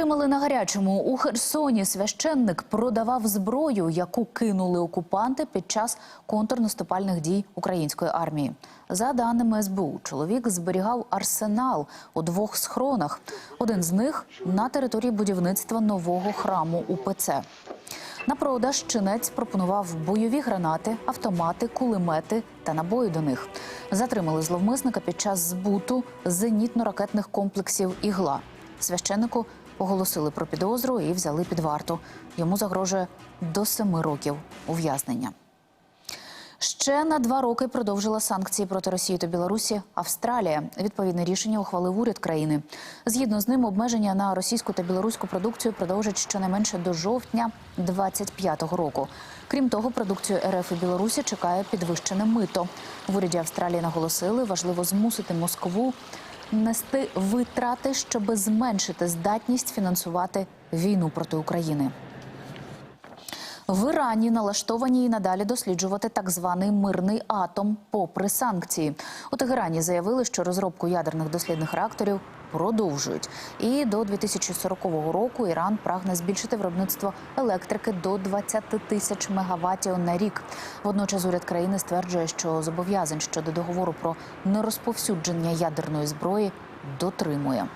Затримали на гарячому у Херсоні. Священник продавав зброю, яку кинули окупанти під час контрнаступальних дій української армії. За даними СБУ, чоловік зберігав арсенал у двох схронах. Один з них на території будівництва нового храму УПЦ. На продаж чинець пропонував бойові гранати, автомати, кулемети та набої до них. Затримали зловмисника під час збуту зенітно-ракетних комплексів «Ігла». Священнику оголосили про підозру і взяли під варту. Йому загрожує до семи років ув'язнення. Ще на два роки продовжила санкції проти Росії та Білорусі Австралія. Відповідне рішення ухвалив уряд країни. Згідно з ним, обмеження на російську та білоруську продукцію продовжать щонайменше до жовтня 25-го року. Крім того, продукцію РФ і Білорусі чекає підвищене мито. В уряді Австралії наголосили, важливо змусити Москву нести витрати, щоб зменшити здатність фінансувати війну проти України. В Ірані налаштовані і надалі досліджувати так званий мирний атом, попри санкції. У Тегерані заявили, що розробку ядерних дослідних реакторів продовжують. І до 2040 року Іран прагне збільшити виробництво електрики до 20 тисяч мегаваттів на рік. Водночас уряд країни стверджує, що зобов'язань щодо договору про нерозповсюдження ядерної зброї дотримує.